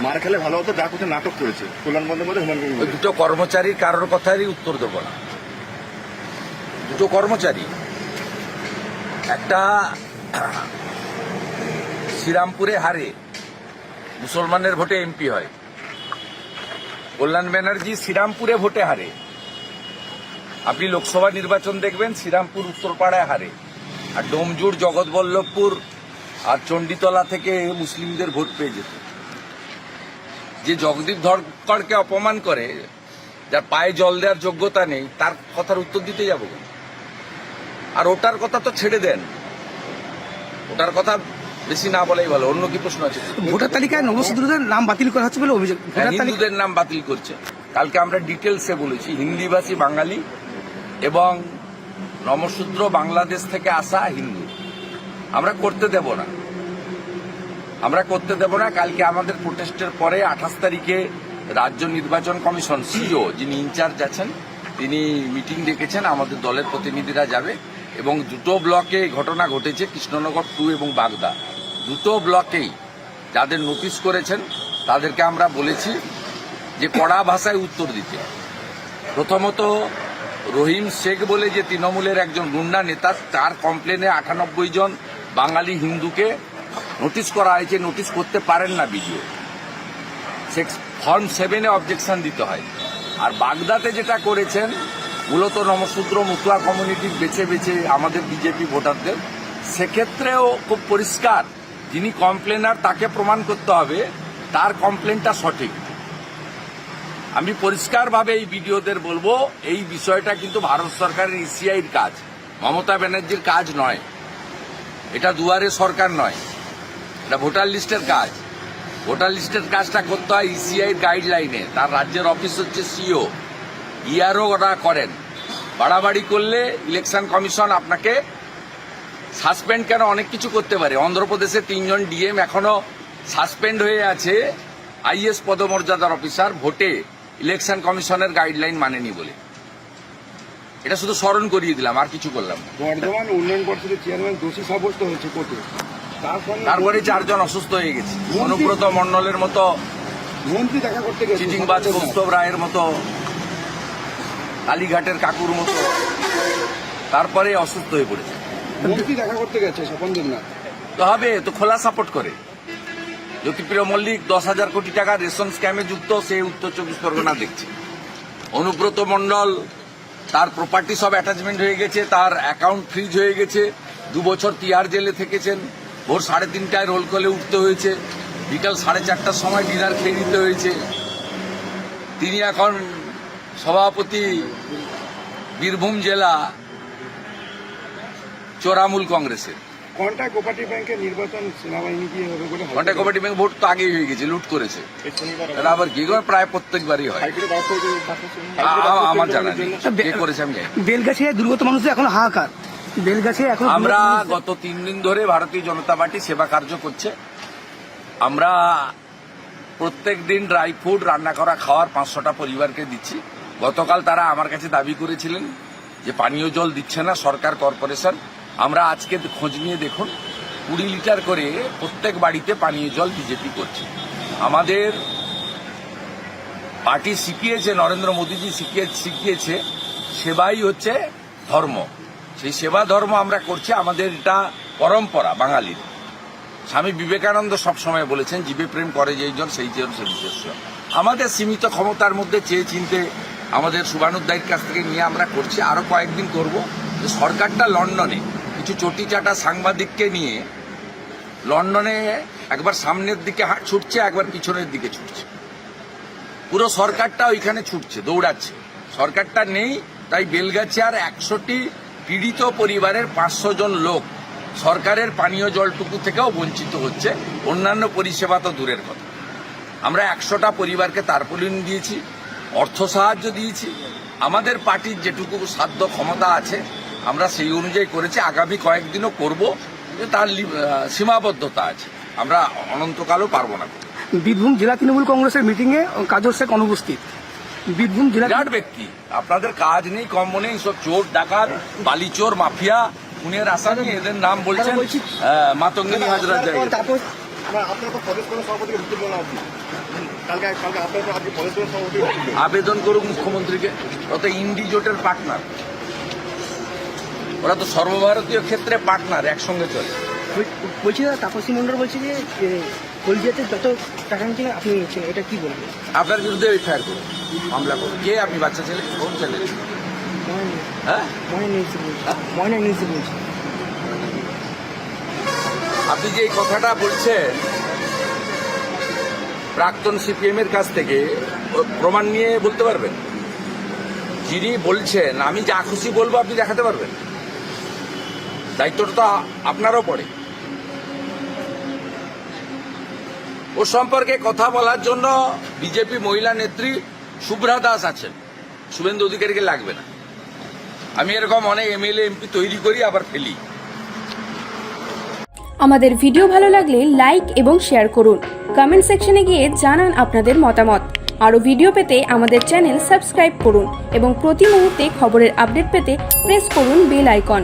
মার খেলে ভালো হতো, যা নাটক করেছে। কল্যাণ ওই দুটো কর্মচারীর কারোর কথারই উত্তর দেব না। দুটো কর্মচারী। একটা শ্রীরামপুরে হারে মুসলমানের ভোটে এমপি হয়। কল্যাণ ব্যানার্জি শ্রীরামপুরে ভোটে হারে। আপনি লোকসভা নির্বাচন দেখবেন, শ্রীরামপুর উত্তরপাড়ায় হারে। আর ডোমজুর, জগৎবল্লভপুর আর চণ্ডীতলা থেকে মুসলিমদের ভোট পেয়ে যেত। যে জগদীপ ধরকরকে অপমান করে যার পায়ে জল দেওয়ার যোগ্যতা নেই তার কথার উত্তর দিতে যাব আর ওটার কথা তো ছেড়ে দেন। ওটার কথা বেশি না বলাই ভালো অন্য কি প্রশ্ন আছে? ভোটার তালিকায় নবসিদ্ধুদের নাম বাতিল করা হচ্ছে বলে অভিযোগ। হ্যাঁ, হিন্দুদের নাম বাতিল করছে। কালকে আমরা ডিটেলসে বলেছি হিন্দিভাষী বাঙালি এবং নমশূদ্র বাংলাদেশ থেকে আসা হিন্দু। আমরা করতে দেব না। আমরা করতে দেব না, কালকে আমাদের প্রোটেস্টের পরে আঠাশ তারিখে রাজ্য নির্বাচন কমিশন সিও যিনি ইনচার্জ আছেন, তিনি মিটিং ডেকেছেন, আমাদের দলের প্রতিনিধিরা যাবে এবং দুটো ব্লকে ঘটনা ঘটেছে, কৃষ্ণনগর টু এবং বাগদা। দুটো ব্লকেই যাদের নোটিশ করেছেন, তাদেরকে আমরা বলেছি যে কড়া ভাষায় উত্তর দিতে। প্রথমত রহিম শেখ বলে যে তৃণমূলের একজন গুন্ডা নেতা, তার কমপ্লেনে আটানব্বই জন বাঙালি হিন্দুকে নোটিশ করা হয়েছে নোটিশ করতে পারেন না বিডিও। সেক্স ফর্ম সেভেনে অবজেকশন দিতে হয়। আর বাগদাতে যেটা করেছেন, মূলত নমশূদ্র মুতুয়া কমিউনিটির বেছে বেছে আমাদের বিজেপি ভোটারদের। সেক্ষেত্রেও খুব পরিষ্কার, যিনি কমপ্লেনার তাকে প্রমাণ করতে হবে, তার কমপ্লেনটা সঠিক। আমি পরিষ্কারভাবে এই ভিডিওদের বলব, এই বিষয়টা কিন্তু ভারত সরকারের ইসিআইর কাজ, মমতা ব্যানার্জির কাজ নয়। এটা দুয়ারে সরকার নয়। এটা ভোটার লিস্টের কাজ। ভোটার লিস্টের কাজটা করতে হয় ইসিআই গাইডলাইনে তার রাজ্যের অফিস হচ্ছে সিও ইয়ারও ওরা করেন। বাড়াবাড়ি করলে ইলেকশন কমিশন আপনাকে সাসপেন্ড কেন অনেক কিছু করতে পারে। অন্ধ্রপ্রদেশে তিনজন ডিএম এখনও সাসপেন্ড হয়ে আছে আইএস পদমর্যাদার অফিসার ভোটে ইলেকশন কমিশনের গাইডলাইন মানেনি বলে। এটা শুধু স্মরণ করিয়ে দিলাম, আর কিছু করলাম বর্ধমান উন্নয়ন পর্ষদের চেয়ারম্যান দোষী সাব্যস্ত হয়েছে সঙ্গে তারপরে চারজন অসুস্থ হয়ে গেছে। অনুব্রত মণ্ডলের মতো মন্ত্রী দেখা করতে গেছে। চিটিংবাজ কৌস্তব রায়ের মতো কালীঘাটের কাকুর মতো তারপরে অসুস্থ হয়ে পড়েছে। মন্ত্রী দেখা করতে গেছে স্বপন দেবনাথ। তো হবে তো খোলা সাপোর্ট করে। জ্যোতিপ্রিয় মল্লিক দশ হাজার কোটি টাকা রেশন স্ক্যামে যুক্ত সে উত্তর চব্বিশ পরগনা দেখছে। অনুব্রত মণ্ডল তার প্রপার্টি সব অ্যাটাচমেন্ট হয়ে গেছে তার অ্যাকাউন্ট ফ্রিজ হয়ে গেছে দু বছর তিহার জেলে থেকেছেন। ভোর সাড়ে তিনটায় রোল কলে উঠতে হয়েছে। বিকাল সাড়ে চারটার সময় ডিনার খেয়ে নিতে হয়েছে। তিনি এখন সভাপতি বীরভূম জেলা চোরামূল কংগ্রেসের। কন্টা কোপারেটিভ ব্যাংকের নির্বাচন সেনাবাহিনী দিয়ে হবে বলে ঘণ্টা কমিটি ব্যাংক ভোট তো আগেই হয়ে গেছে লুট করেছে। এটা আবার কি করে প্রায় প্রত্যেকবারই হয়। আমার জানা নেই কে করেছে আমি জানি। দুর্গত মানুষদের এখন হাহাকার। বেলগাছে এখন আমরা গত তিন দিন ধরে ভারতীয় জনতা পার্টি সেবা কার্য করছে। আমরা প্রত্যেক দিন ড্রাই ফুড রান্না করা খাওয়ার পাঁচশোটা পরিবারকে দিচ্ছি। গতকাল তারা আমার কাছে দাবি করেছিলেন যে পানীয় জল দিচ্ছে না সরকার কর্পোরেশন। আমরা আজকে খোঁজ নিয়ে দেখুন কুড়ি লিটার করে প্রত্যেক বাড়িতে পানীয় জল বিজেপি করছে। আমাদের পার্টি শিখিয়েছে নরেন্দ্র মোদীজি শিখিয়ে শিখিয়েছে সেবাই হচ্ছে ধর্ম। সেই সেবা ধর্ম আমরা করছি, আমাদের এটা পরম্পরা বাঙালির। স্বামী বিবেকানন্দ সবসময় বলেছেন, জীবে প্রেম করে যেই জন, সেই জন সে নিজস্ব। আমাদের সীমিত ক্ষমতার মধ্যে চেয়ে চিনতে আমাদের শুভানুদ্দায়ীর কাছ থেকে নিয়ে আমরা করছি আরও কয়েকদিন করব। যে সরকারটা লন্ডনে, কিছু চটি চাটা সাংবাদিককে নিয়ে লন্ডনে একবার সামনের দিকে ছুটছে, একবার পিছনের দিকে ছুটছে। পুরো সরকারটা ওইখানে ছুটছে, দৌড়াচ্ছে। সরকারটা নেই, তাই বেলগাছিয়ার একশোটি পীড়িত পরিবারের পাঁচশো জন লোক সরকারের পানীয় জলটুকু থেকেও বঞ্চিত হচ্ছে। অন্যান্য পরিষেবা তো দূরের কথা। আমরা একশোটা পরিবারকে তারপলিন দিয়েছি, অর্থ সাহায্য দিয়েছি। আমাদের পার্টির যেটুকু সাধ্য ক্ষমতা আছে, আমরা সেই অনুযায়ী করেছি। আগামী কয়েকদিনও করব তার সীমাবদ্ধতা আছে। আমরা অনন্তকালও পারব না। বীরভূম জেলা তৃণমূল কংগ্রেসের মিটিংয়ে এ কাজল শেখ অনুপস্থিত। বীরভূম জেলা বিরাট ব্যক্তি। আপনাদের কাজ নেই কম নেই সব চোর ডাকাত বালিচোর মাফিয়া খুনের আসামি এদের নাম বলছেন বলছি- মাতঙ্গিনী হাজরার জায়গা তারপর সভাপতি ঢুকতে আবেদন করুক মুখ্যমন্ত্রীকে। অত ইন্ডি জোটের পার্টনার। ওরা তো সর্বভারতীয় ক্ষেত্রে পার্টনার একসঙ্গে চলে। বলছি তাপসী মন্ডল বলছে যে হলদিয়াতে যত টাকা নিচ্ছেন আপনি নিচ্ছেন। এটা কি বলবেন? আপনার বিরুদ্ধে এফআইআর করুন মামলা করুন কে আপনি বাচ্চা ছেলে? কোন ছেলে? হ্যাঁ? ময়না নিউজে বলছি। ময়না নিউজে বলছি। আপনি যে এই কথাটা বলছেন প্রাক্তন সিপিএম এর কাছ থেকে প্রমাণ নিয়ে বলতে পারবেন? যিনি বলছেন আমি যা খুশি বলব আপনি দেখাতে পারবেন? দায়িত্বটা তো আপনারও পড়ে। ও সম্পর্কে কথা বলার জন্য বিজেপি মহিলা নেত্রী শুভ্রা দাস আছেন। শুভেন্দু অধিকারীকে লাগবে না। আমি এরকম অনেক এমএলএ, এমপি তৈরি করি, আবার ফেলি। আমাদের ভিডিও ভালো লাগলে লাইক এবং শেয়ার করুন। কমেন্ট সেকশনে গিয়ে জানান আপনাদের মতামত। আরও ভিডিও পেতে আমাদের চ্যানেল সাবস্ক্রাইব করুন এবং প্রতি মুহূর্তে খবরের আপডেট পেতে প্রেস করুন বেল আইকন।